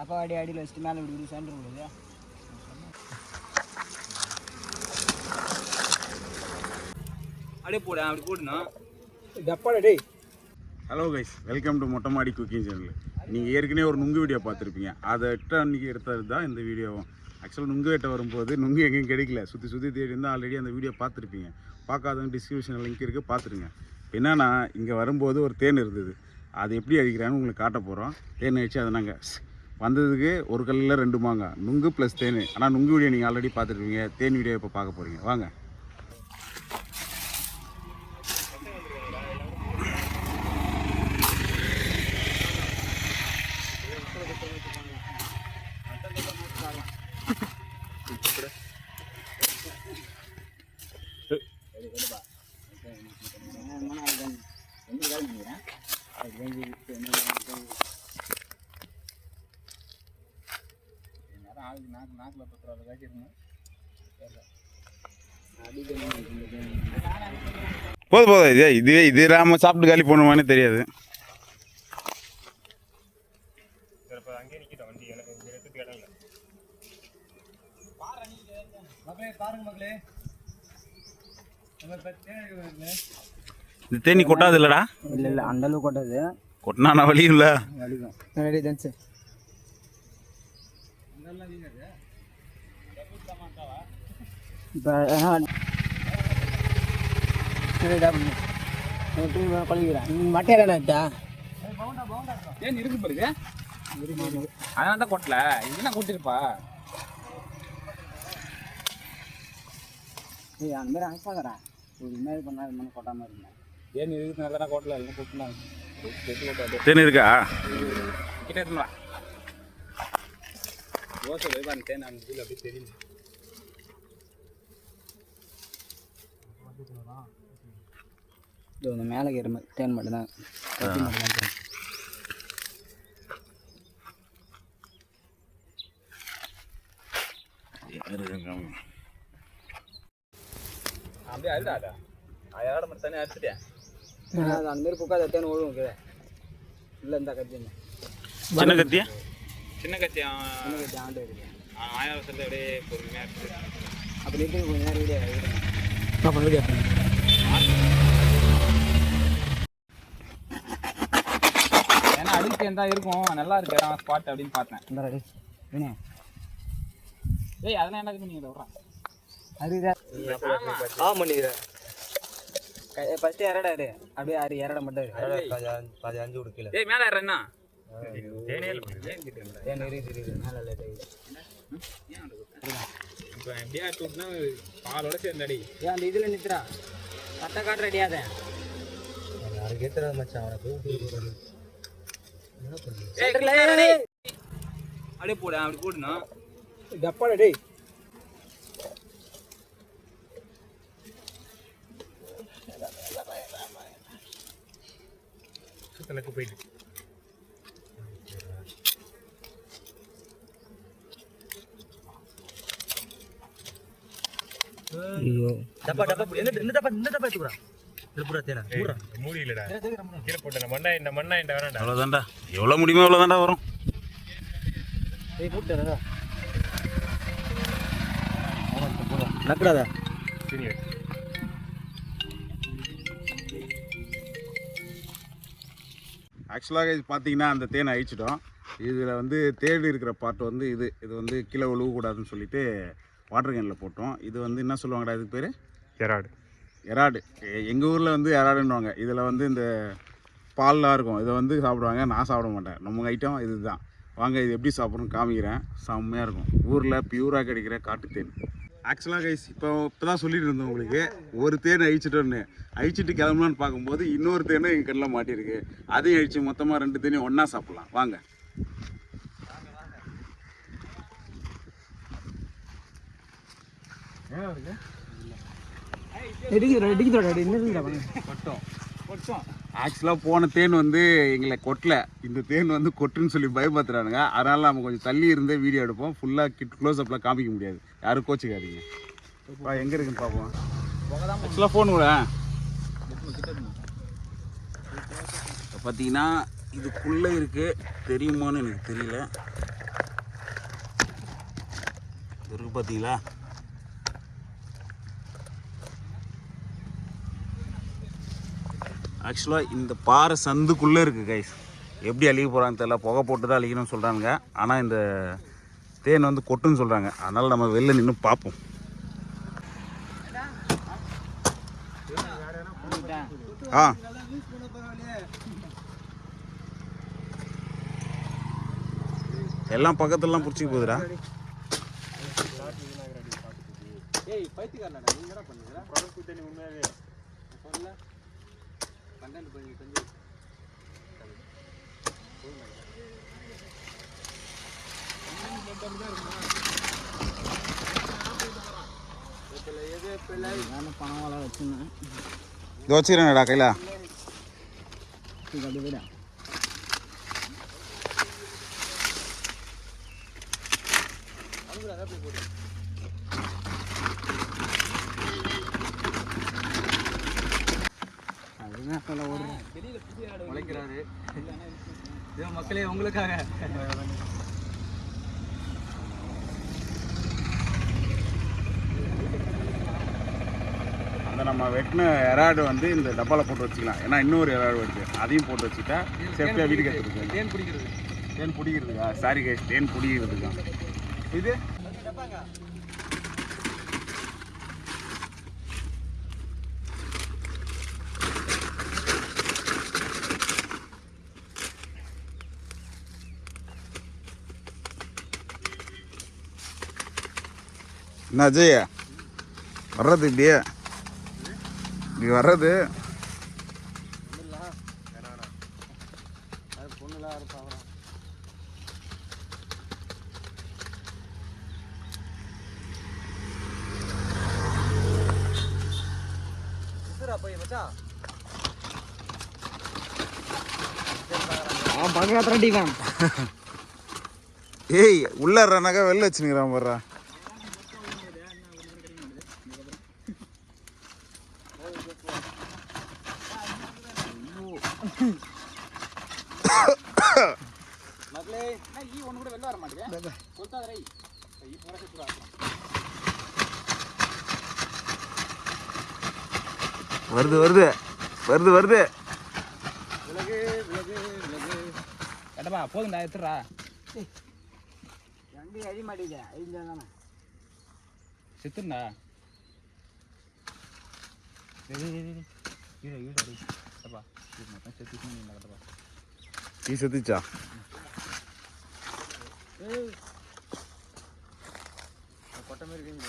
அப்பா அடி அடியில் வச்சுட்டு மேலே இப்படி சென்டர் விடுது அப்படியே போடு அப்படி போடணும் டப்பாடா டேய். ஹலோ கைஸ் வெல்கம் டு மொட்டை மாடி குக்கிங் சேனல் நீங்கள் ஏற்கனவே ஒரு நுங்கு வீடியோ பார்த்துருப்பீங்க. அதை எட்டு அன்றைக்கி எடுத்தது தான் இந்த வீடியோவும் ஆக்சுவலாக நுங்கு வேட்டை வரும்போது நுங்கு எங்கேயும் கிடைக்கல. சுற்றி சுற்றி தேடி இருந்தால் ஆல்ரெடி அந்த வீடியோ பார்த்துருப்பீங்க. பார்க்காதவங்க டிஸ்கிரிப்ஷனில் லிங்க் இருக்குது பார்த்துருங்க. என்னென்னா இங்கே வரும்போது ஒரு தேன் இருந்தது. அது எப்படி அடிக்கிறான்னு உங்களுக்கு காட்ட போகிறோம் தேன் வச்சு அதை நாங்கள் வந்ததுக்கு ஒரு கல்லில் ரெண்டு மாங்க நுங்கு ப்ளஸ் தேன். ஆனால் நுங்கு வீடியோ நீங்கள் ஆல்ரெடி பார்த்துருப்பீங்க. தேன் வீடியோ இப்போ பார்க்க போகிறீங்க வாங்க. போதும் போதும் இதே இதுவே இது நாம சாப்பிட்டு காலி பண்ணுவானே தெரியாது. இது தேனி கொட்டாது இல்லடா? இல்லை இல்லை அந்த அளவுக்கு கொட்டாது. கொட்டினா வழியும் இல்லை வலிக்கும் ரெடி தன்ஸ் இப்போ பழகிறேன் மட்டையில எடுத்தா ஏன் இருக்கு பாருங்க அதனால தான் கொட்டல இதுனா கொட்டிருப்பா ஏய் அந்த மாதிரி அனுப்பாதரா ஒரு மாதிரி பண்ணா இது மாதிரி கொட்டாமல் இருந்தேன் ஏன் இருக்கு? நல்லா தான் கொட்டல இல்லை கொட்டினா தேன் இருக்கா கிட்ட இருந்தா தோசை வேவா அந்த தேன் அந்த இதில் அப்படியே தெரியுது. இது இந்த மேலே ஏற மாதிரி தேன். மட்டும்தான் மட்டும்தான் தேன். அப்படியே அழுடாடா அயாட மட்டும் தானே அது அந்த மாதிரி புக்காத தேன் ஒழுங்கும் கீழே. இல்லை இந்த கத்தி சின்ன கத்தியா? சின்ன கத்தி சின்ன கத்தி ஆண்டு இருக்கு ஆயிரம் வருஷத்துல அப்படியே பொறுமையாக இருக்குது அப்படி இருக்கு கொஞ்ச நேரம் வீடியோ அப்புறம் வீடியோ இருந்தா இருக்கும். நல்லா இருக்கு இடம் ஸ்பாட் அப்படின்னு பார்த்தேன். இந்த ரெடி வினே. ஏய் அதெல்லாம் என்ன பண்ணி விட்றான் அதுதான் ஆ பண்ணிக்கிறேன் இரு அப்படியே ஆறு இரடை மட்டும் இரு. பாதி அஞ்சு கொடுக்கல. ஏய் மேலே என்ன? ஏன் இருக்குது இருக்குது மேலே லைட் ஆகுது இப்போ எப்படியா தூட்டினா பாலோட சேர்ந்தாடி. ஏன் அந்த இதில் நிற்கிறா கட்டை காட்டு ரெடியாத அப்படியே போடு அப்படி போடணும் டப்பாடா டேய். சுத்தலுக்கு போயிட்டு ஐயோ. டப்பா டப்பா எங்க இந்த டப்பா இந்த டப்பா எடுத்துக்குறா அவ்வளோதான்டா எவ்வளோ முடியுமோ அவ்வளோதான்டா வரும். சரி ஆக்சுவலாக இது பார்த்தீங்கன்னா அந்த தேனை அழிச்சிட்டோம். இதில் வந்து தேடி இருக்கிற பார்ட் வந்து இது. இது வந்து கீழே விழுவக்கூடாதுன்னு சொல்லிட்டு வாட்டர் கேனில் போட்டோம். இது வந்து என்ன சொல்லுவாங்கடா இதுக்கு பேர்? எராடு எராடு எங்கள் ஊரில் வந்து எராடுன்னுவாங்க இதில் வந்து இந்த பால்லாம் இருக்கும். இதை வந்து சாப்பிடுவாங்க. நான் சாப்பிட மாட்டேன். நம்ம ஐட்டம் இதுதான். வாங்க இது எப்படி சாப்பிட்றோம் காமிக்கிறேன். செம்மையாக இருக்கும். ஊரில் பியூராக கிடைக்கிற காட்டு தேன். ஆக்சுவலாக கைஸ் இப்போ இப்போ தான் சொல்லிட்டு இருந்தோம் உங்களுக்கு. ஒரு தேன் அழிச்சிட்டோன்னு. அழிச்சிட்டு கிளம்பலான்னு பார்க்கும்போது இன்னொரு தேனும் எங்கள் கண்ணில் மாட்டியிருக்கு. அதையும் அழிச்சு மொத்தமாக ரெண்டு தேனையும் ஒன்றா சாப்பிட்லாம். வாங்க. இடிக்குதுடா இடிக்குதுடா இன்னும் கொட்டோம் கொட்டோம் ஆக்சுவலாக போன தேன் வந்து எங்களை கொட்டல. இந்த தேன் வந்து கொட்டுன்னு சொல்லி பயப்படுத்துறானுங்க அதனால் நம்ம கொஞ்சம் தள்ளி இருந்தே வீடியோ எடுப்போம். ஃபுல்லாக கிட் க்ளோஸ் அப்பில் காமிக்க முடியாது. யாரும் கோச்சிக்காதீங்க. எங்கே இருக்குன்னு பார்ப்போம் ஆக்சுவலாக ஃபோன் கூட. இப்போ பார்த்தீங்கன்னா இதுக்குள்ளே இருக்கு. தெரியுமான்னு எனக்கு தெரியல. இது இருக்கு பார்த்தீங்களா ஆக்சுவலாக இந்த பாறை சந்துக்குள்ளே இருக்குது கைஸ் எப்படி அழிக போகிறான்னு தெரியல. புகை போட்டு தான் அழிக்கணும்னு சொல்கிறாங்க ஆனால் இந்த தேன் வந்து கொட்டுன்னு சொல்கிறாங்க அதனால் நம்ம வெளில நின்று பார்ப்போம். ஆ. எல்லாம் பக்கத்துலலாம் பிடிச்சிக்க போகுதுடா. ஏய் பைத்தியக்காரனடா நீங்க என்ன பண்ணுங்க உண்மையாவே கண்டென்ட் பண்ணி கொஞ்சம் பணம் வச்சுருந்தேன். இது வச்சுக்கிறேன்டா கையில். அப்படி போயிடா. இதோ மக்களே உங்களுக்காக. அந்த நம்ம வெட்டின எறாடு வந்து இந்த டப்பாவில் போட்டு வச்சுக்கலாம். ஏன்னா இன்னொரு எறாடு வருது. அதையும் போட்டு வச்சுட்டா சேஃப்டியாக வீட்டுக்கு எடுத்துருக்கு தேன் பிடிக்கிறது தேன் பிடிக்கிறதுக்கா சாரி கைஸ் தேன் பிடிக்கிறதுக்கா இது? என்ன அஜய் வர்றது இப்படியே இப்படி வர்றது. ஏய் உள்ளாடுறானாக்கா வெளில வச்சுனுங்கிறான் பாடுறா மக்களே ஈ ஒன்று கூட வெளில வர மாட்டேங்குது கொத்தாதரை ஈ போட சுற்றுவா வருது வருது. வருது வருது. கட்டப்பா போதும்டா எடுத்துடுறா. வண்டி அழி மாட்டேங்குது. அழிஞ்சா தானே. செத்துருண்டா கட்டப்பா. செத்து கட்டப்பா. நீ செத்துச்சா? கொட்டை மாதிரி இருக்கீங்க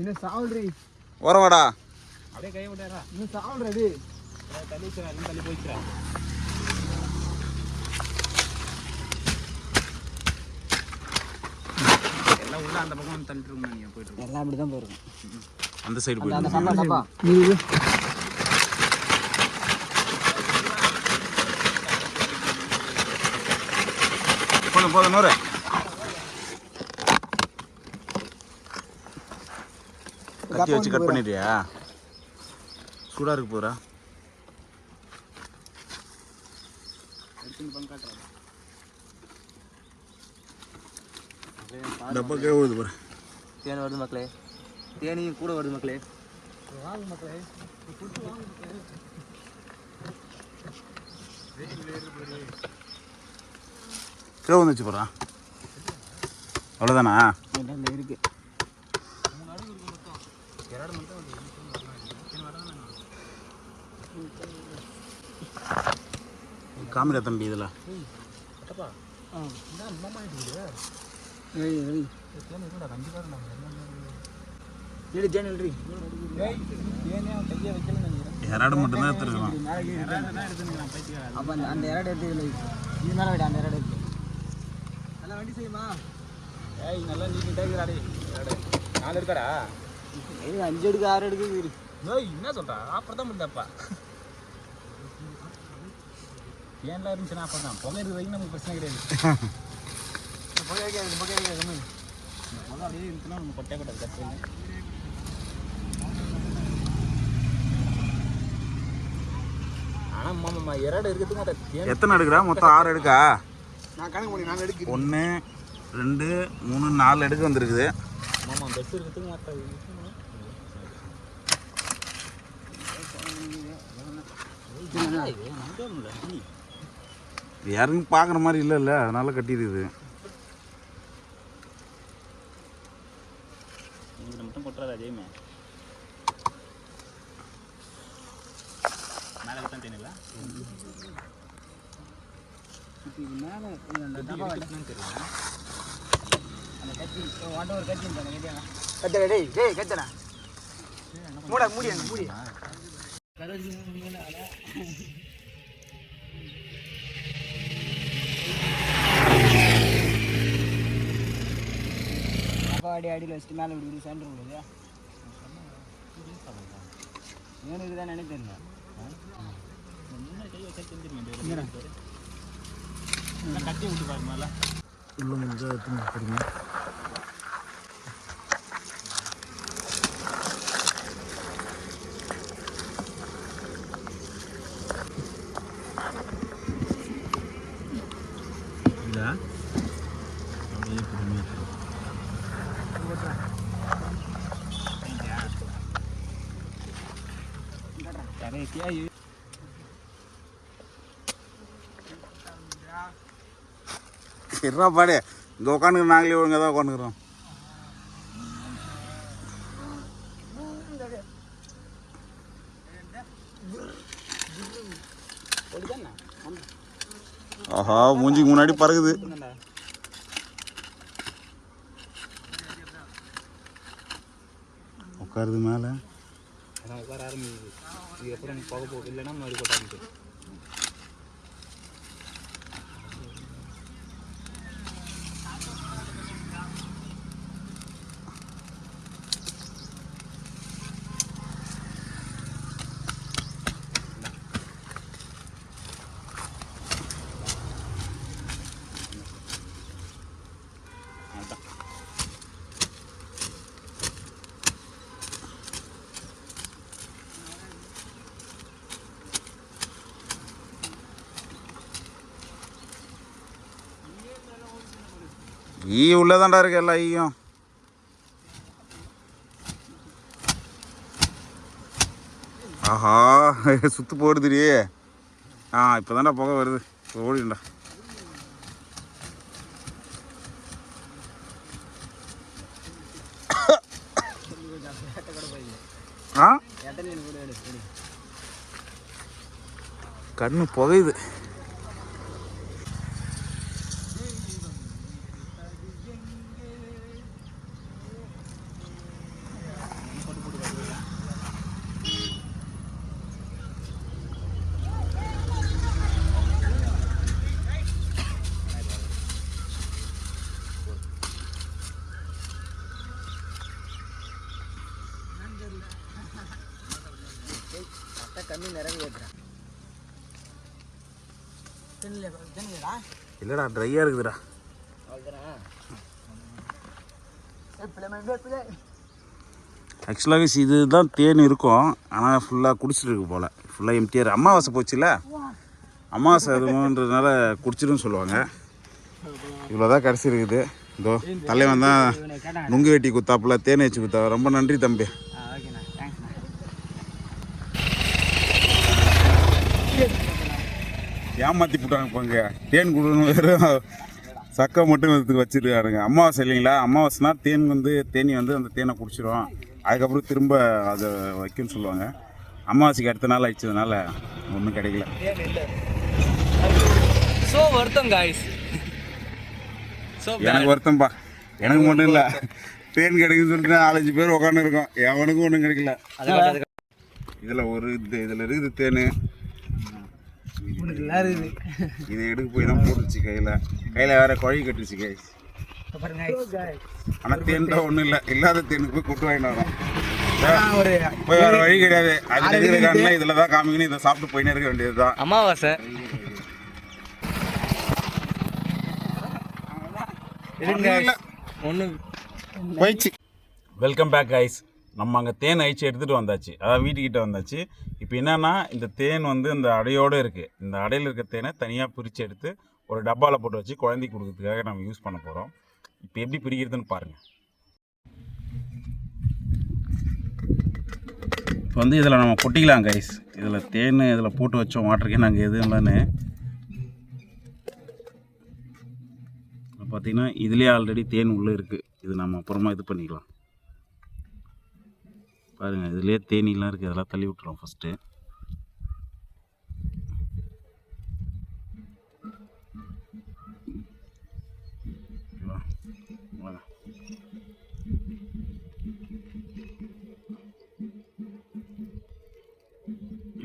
இன்னும் சாவல்றி? ஓரமாடா அப்படியே கை விட்டாரா இன்னும் சாவல்றடி தள்ளி இன்னும் தள்ளி போயிச்சுரா எல்லாம் உள்ள அந்த பக்கம் வந்து தள்ளிட்டு இருக்கோம் நீங்க போயிட்டு எல்லாம் அப்படி தான் போயிருக்கும். அந்த சைடு அந்த போயிடு சம்பா டப்பா போதும் போதும் நூறு. கத்தி வச்சு கட் பண்ணிட்டியா? சூடா இருக்கு டப்பா கே விழுது பாரு. தேன் வருது மக்களே. தேனியும் கூட வருது மக்களே. கே வந்துச்சு போறா. அவ்வளோதானா இருக்கு. காமிரா தம்பி இதில்? யாராடு மட்டும்தான் எடுத்துருக்கலாம் அப்போ அந்த இரடு எடுத்து இதில் இது மேலே விட அந்த இரடு எடுத்து. நல்லா வண்டி செய்யுமா? ஏய் நல்லா நீ டேக்குறாடி நாலு இருக்காடா அஞ்சு எடுக்கு ஆறு எடுக்கு என்ன சொல்றா? அப்புறம் தான் முடியாப்பா ஏன்லாம் இருந்துச்சுன்னா அப்போ தான் புகை இருக்கிற நமக்கு பிரச்சனை கிடையாது. புகை வைக்காது புகை வைக்காது கம்மி புகை அப்படியே இருந்துச்சுன்னா நம்ம கொட்டே கூடாது கற்றுங்க ஆனால் மாமா இரடு இருக்கிறதுக்கு எத்தனை எடுக்கிறா மொத்தம் ஆறு எடுக்கா? நான் கணக்கு பண்ணி நாலு எடுக்க ஒன்று ரெண்டு மூணு நாலு எடுக்க வந்துருக்குது. மாமா பெஸ்ட் இருக்கிறதுக்கு மற்ற இது? இறங்கி பார்க்குற மாதிரி இல்லைல்ல அதனால கட்டிடுது இங்கே மட்டும் கொட்டுறாதா ஜெயமே மேலே தான் தேனில்ல மேலே தெரியல. மூட மூடி அங்க மூடி அடி அடியில் வச்சுட்டு மேலே இப்படி சென்டர் விடுது இவனுக்கு தான் நினைத்தேன் கட்டி விட்டு பாரு மேலே. உள்ள முடிஞ்சா எடுத்துன்னு போடுங்க கரைக்கியா இருறா பாடு இங்கே உட்காந்துக்கிறோம் நாங்களே ஒழுங்காக தான் உட்காந்துக்கிறோம் ஆஹா மூஞ்சிக்கு முன்னாடி பறகுது. உட்காருது மேலே. உட்கார ஆரம்பிக்குது. இதுக்கப்புறம் போக போக இல்லைன்னா மறுபடியும் கொட்ட ஆரம்பிச்சிடும் ஈ உள்ளதாண்டா இருக்கு எல்லா ஈயும். ஆஹா சுத்து போடுதுடி. ஆ இப்போ புகை வருது. ஓடிண்டா ஆ? கண்ணு புகையுது. இல்லைடா. ட்ரையாக இருக்குதுடா. ஆக்சுவலாகவே இதுதான் தேன் இருக்கும். ஆனால் ஃபுல்லாக குடிச்சிட்டு இருக்கு போல். ஃபுல்லாக எம்டிஆர் அமாவாசை போச்சுல? அமாவாசை அதுன்றதுனால குடிச்சிருன்னு சொல்லுவாங்க. இவ்வளோ தான் கடைசி இருக்குது. இதோ தலைவன் தான் நுங்கு வெட்டி குத்தாப்புல தேன் வச்சு குத்தா. ரொம்ப நன்றி தம்பி. ஏமாற்றி போட்டாங்க போங்க தேன் கொடுக்கணும் வெறும் சக்கை மட்டும் இதுக்கு வச்சிருக்காருங்க. அமாவாசை இல்லைங்களா? அமாவாசைனா தேன் வந்து தேனி வந்து அந்த தேனை குடிச்சிரும். அதுக்கப்புறம் திரும்ப அதை வைக்கும்னு சொல்லுவாங்க. அமாவாசைக்கு அடுத்த நாள் ஆயிடுச்சதுனால ஒன்றும் கிடைக்கல. ஸோ வருத்தம் காய்ஸ் எனக்கு வருத்தம்பா. எனக்கு மட்டும் இல்லை. தேன் கிடைக்குன்னு சொல்லிட்டு நாலஞ்சு பேர் உட்காந்துருக்கோம் எவனுக்கும் ஒன்றும் கிடைக்கல. இதில் ஒரு இது இதில் இருக்குது தேன். இருக்குது இதை. எடுக்க போய் தான் போட்டுச்சு கையில். கையில் வேற குழி கட்டுச்சு கை பாருங்க ஆனால் தேன் தான் ஒன்றும் இல்லை. இல்லாத தேனுக்கு போய் கொட்டு வாங்கிட்டு வரோம் போய் வேற வழி கிடையாது. அது இருக்கிற இதில் தான் காமிக்கணும். இதை சாப்பிட்டு போயினே இருக்க வேண்டியது தான் அமாவாசை ஒன்று போயிடுச்சு. வெல்கம் பேக் கைஸ் நம்ம அங்கே தேன் அழிச்சு எடுத்துகிட்டு வந்தாச்சு. அதாவது வீட்டுக்கிட்ட வந்தாச்சு. இப்போ என்னென்னா இந்த தேன் வந்து இந்த அடையோடு இருக்குது இந்த அடையில் இருக்க தேனை தனியாக பிரித்து எடுத்து ஒரு டப்பாவில் போட்டு வச்சு குழந்தைக்கு கொடுக்கறதுக்காக நம்ம யூஸ் பண்ண போகிறோம் இப்போ எப்படி பிரிக்கிறதுன்னு பாருங்கள் இப்போ வந்து இதில் நம்ம கொட்டிக்கலாம் கைஸ் இதில் தேன் இதில் போட்டு வச்சோம். வாட்டருக்கே நாங்கள் எதுவும் இல்லைன்னு. இப்போ பார்த்தீங்கன்னா இதுலேயே ஆல்ரெடி தேன் உள்ளே இருக்குது இது நம்ம அப்புறமா இது பண்ணிக்கலாம். பாருங்கள் இதுலேயே தேனிலாம் இருக்குது அதெல்லாம் தள்ளி விட்டுறோம் ஃபஸ்ட்டு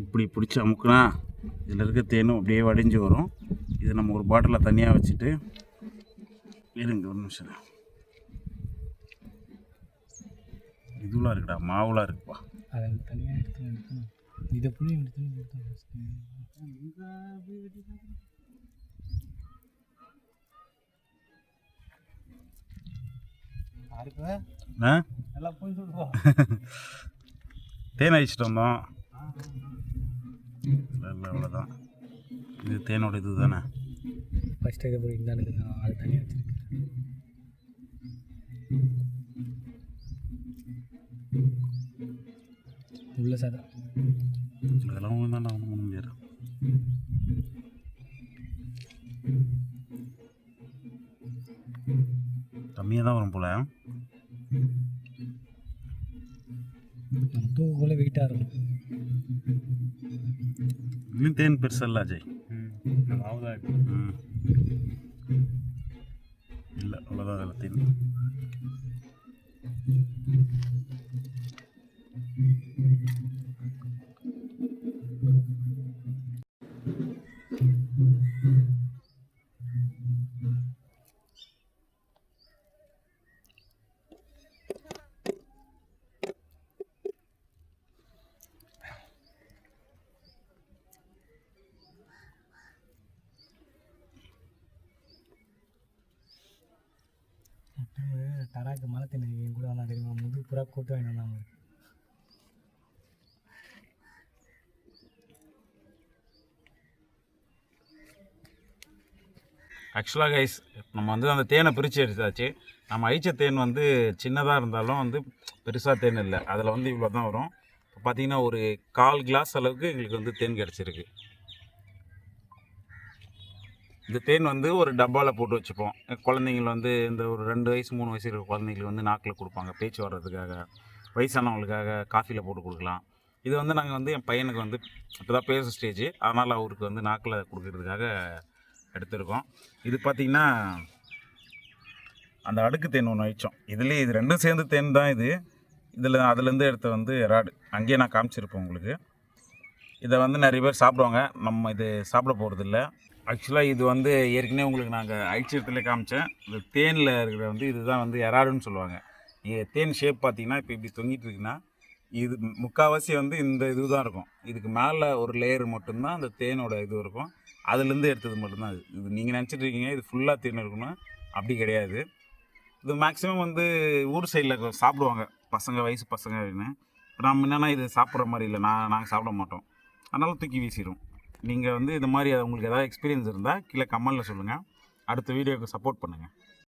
இப்படி பிடிச்சி அமுக்குனா இதில் இருக்க தேனும் அப்படியே வடிஞ்சு வரும். இதை நம்ம ஒரு பாட்டிலில் தனியாக வச்சுட்டு இருங்க ஒரு நிமிஷம். இதுலாம் இருக்குடா மாவுலாம் இருக்குப்பா. அதை தனியாக எடுத்து எடுக்கணும். இதை புளி எடுத்து தேன் அழிச்சிட்டு வந்தோம். இல்லை இல்லை அவ்வளோதான் இது தேனோட இது தானே? ஃபஸ்ட்டு இதை போய் இந்தாண்டு அது தனியாக வச்சுருக்கேன். உள்ள சாதா அதெல்லாம் ஒன்றும் தான் ஒன்றும் பண்ண முடியாது கம்மியாக தான் வரும் போல். தூக்குள்ளே வெயிட்டாக இருக்கும் இன்னும் தேன் பெருசா இல்லை அஜய்? ம் இல்லை அவ்வளோதான் அதில் தேன். முது புறா ஆக்சுவலாக கைஸ் நம்ம வந்து அந்த தேனை பிரித்து எடுத்தாச்சு. நம்ம அழிச்ச தேன் வந்து சின்னதாக இருந்தாலும் வந்து பெருசாக தேன் இல்லை. அதில் வந்து இவ்வளோ தான் வரும். இப்போ பார்த்தீங்கன்னா ஒரு கால் கிளாஸ் அளவுக்கு எங்களுக்கு வந்து தேன் கிடச்சிருக்கு. இந்த தேன் வந்து ஒரு டப்பாவில் போட்டு வச்சுப்போம். குழந்தைங்கள் வந்து இந்த ஒரு ரெண்டு வயசு மூணு வயசு இருக்கிற குழந்தைங்களுக்கு வந்து நாக்கில் கொடுப்பாங்க. பேச்சு வர்றதுக்காக வயசானவங்களுக்காக காஃபியில் போட்டு கொடுக்கலாம். இது வந்து நாங்கள் வந்து என் பையனுக்கு வந்து இப்போ தான் பேச ஸ்டேஜ் அதனால் அவருக்கு வந்து நாக்கில் கொடுக்கறதுக்காக எடுத்திருக்கோம். இது பார்த்திங்கன்னா அந்த அடுக்கு தேன் ஒன்று வச்சோம். இதுலேயே இது ரெண்டும் சேர்ந்து தேன் தான் இது. இதில் அதுலேருந்து எடுத்த வந்து ராடு. அங்கேயே நான் காமிச்சிருப்பேன் உங்களுக்கு. இதை வந்து நிறைய பேர் சாப்பிடுவாங்க. நம்ம இது சாப்பிட போகிறதில்ல ஆக்சுவலாக இது வந்து ஏற்கனவே உங்களுக்கு நாங்கள் ஐச்சியத்தில் காமிச்சேன். இந்த தேனில் இருக்கிற வந்து இதுதான் வந்து எராடுன்னு சொல்லுவாங்க. தேன் ஷேப் பார்த்தீங்கன்னா இப்போ இப்படி தொங்கிட்டு இருக்குன்னா இது முக்கால்வாசி வந்து இந்த இது தான் இருக்கும். இதுக்கு மேலே ஒரு லேயர் மட்டும்தான் அந்த தேனோட இது இருக்கும். அதுலேருந்து எடுத்தது மட்டும்தான் இது. இது நீங்கள் நினச்சிட்டு இருக்கீங்க இது ஃபுல்லாக தேன் இருக்கணும் அப்படி கிடையாது. இது மேக்ஸிமம் வந்து ஊர் சைடில் சாப்பிடுவாங்க. பசங்க வயசு பசங்க அப்படின்னு. இப்போ நம்ம என்னென்னா இது சாப்பிட்ற மாதிரி இல்லை. நான் நாங்கள் சாப்பிட மாட்டோம். அதனால் தூக்கி வீசிடுவோம். நீங்கள் வந்து இது மாதிரி உங்களுக்கு ஏதாவது எக்ஸ்பீரியன்ஸ் இருந்தால் கீழே கமெண்டில் சொல்லுங்கள் அடுத்த வீடியோக்கு சப்போர்ட் பண்ணுங்கள்